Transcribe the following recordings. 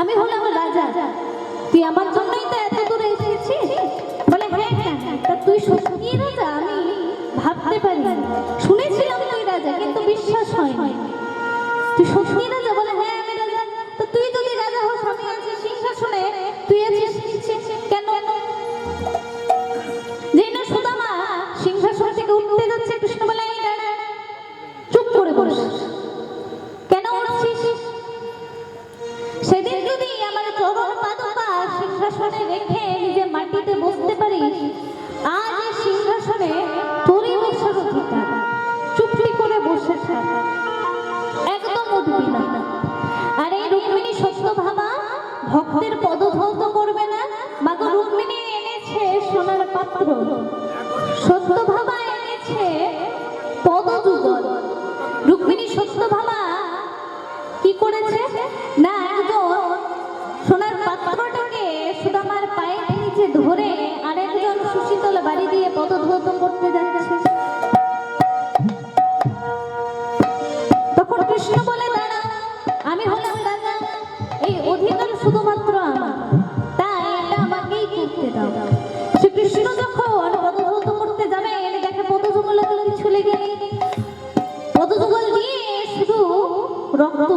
আমি কোথায় তা রাজা। তুই আমার জন্যই তো এত দূরে এসেছিস। বলে হ্যাঁ হ্যাঁ তা তুই সত্যি রাজা? আমি ভাবতে পারি শুনেছিলাম তুই রাজা, কিন্তু বিশ্বাস হয়নি। তুই সত্যি রাজা? কি করেছে? না একজন সোনার পাত্রটাকে সুদামার পায়ের নিচে ধরে আরেকজন সুশীতল বাড়ি দিয়ে পদধৌত করতে যাচ্ছে। তখন কৃষ্ণ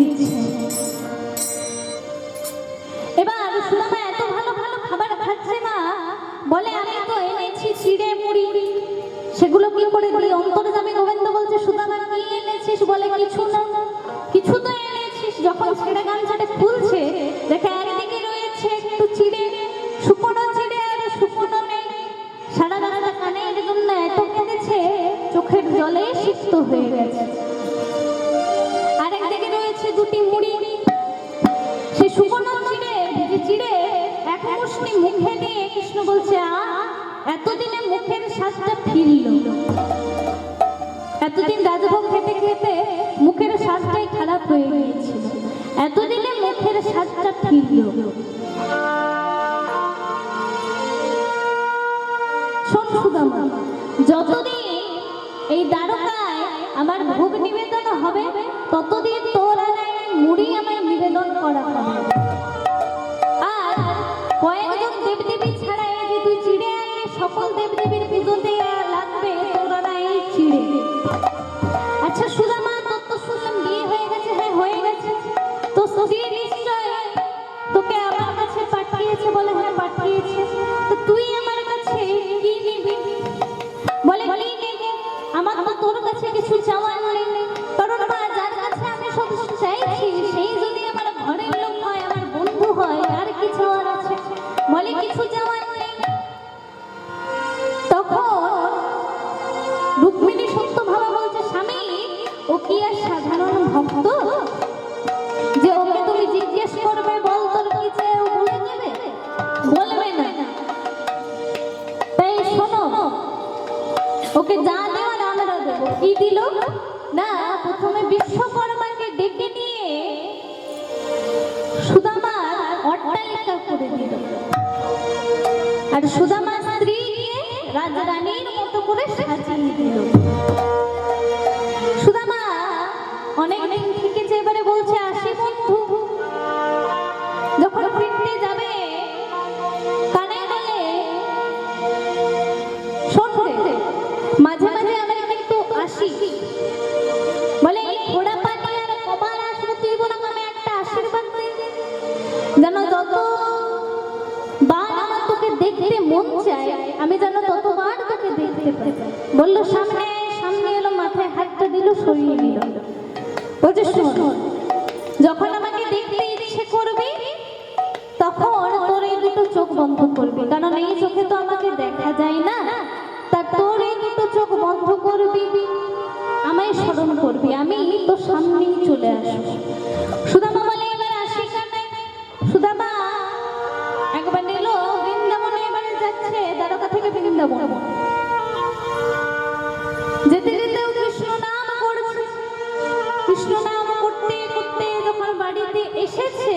দিচ্ছে এবার সুদামা এত ভালো ভালো খাবার খাচ্ছে না বলে, আমি তো এনেছি চিড়ে মুড়ি। সেগুলো কি করে দিই? অন্তর্জামী গোবিন্দ বলছে, সুদামা, কি এনেছিস? বলে, কিছু না। কিছু তো এনেছিস। যখন ছেড়ে গামছাটা খুলছে দেখে একদিকে রয়েছে একটু চিড়ে। শুকনো চিড়ে নেই সারা রাস্তা কানের জন্য এত কেঁদেছে, চোখের জলে সিক্ত হয়ে গেছে। রয়েছে দুটি মুড়ি। সে শুকনো চিড়ে, ভিজে চিড়ে, এক মুষ্টি মুখে নিয়ে কৃষ্ণ বলছে, আ, এতদিনে মুখের স্বাদটা ফিরল। এতদিন রাজভোগ খেতে খেতে মুখের স্বাদটাই খারাপ হয়ে গিয়েছিল। এতদিনে মুখের স্বাদটা ফিরল। যতদিন এই দ্বারকায় আমার ভোগ নিবেদন হবে, ততদিন নিবেদন করা হবে। আর কয়েকজন দেবদেবী ছাড়া এই যে তুই চিড়ে আনলে সকল দেবদেবীর পুজোতে লাগবে তোরা এই চিড়ে। আচ্ছা সুদামা, তোর তো শুনলাম বিয়ে হয়ে গেছে হ্যাঁ হয়ে গেছে। তো স্ত্রী নিশ্চয় রুক্মিণী সত্য ভাবা বলছে, স্বামী, ও কি আর সাধারণ ভক্ত? যে ওকে তুমি জিজ্ঞেস করবে, বল তোর কি ও বলে দেবে? বলবে না। তাই শোনো, ওকে যা দেওয়ার আমরা দেবো। কি দিল? না, প্রথমে বিশ্বকর্মাকে ডেকে নিয়ে সুদামার অট্টালিকা করে দিল। আর সুদামার স্ত্রীকে রাজরানীর মতো করে বলল, সামনে সামনে এলো, মাথায় হাতটা দিল, সরিয়ে নিল। বলছে যখন আমাকে দেখতে ইচ্ছে করবি, তখন তোর এই দুটো চোখ বন্ধ করবি। কারণ এই চোখে তো আমাকে দেখা যায় না, তা তোর এই দুটো চোখ বন্ধ করবি, আমায় স্মরণ করবি। আমি তোর সামনেই চলে আসব। কৃষ্ণ নাম করতে করতে যখন বাড়িতে এসেছে।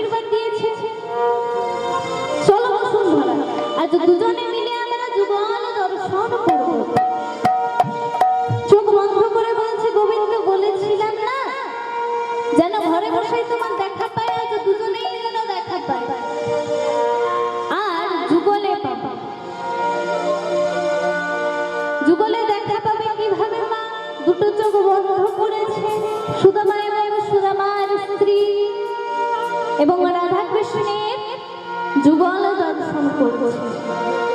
দুজনে মিলে আমরা যুগল চোখ বন্ধ করে বলছে, গোবিন্দ, বলেছিলাম যেন ঘরে আর যুগলে দেখা পাবে কীভাবে মা? দুটো চোখ বন্ধ করেছে সুদামা এবং সুদামার স্ত্রী। এবং রাধা কৃষ্ণের 我过去。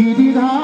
你滴答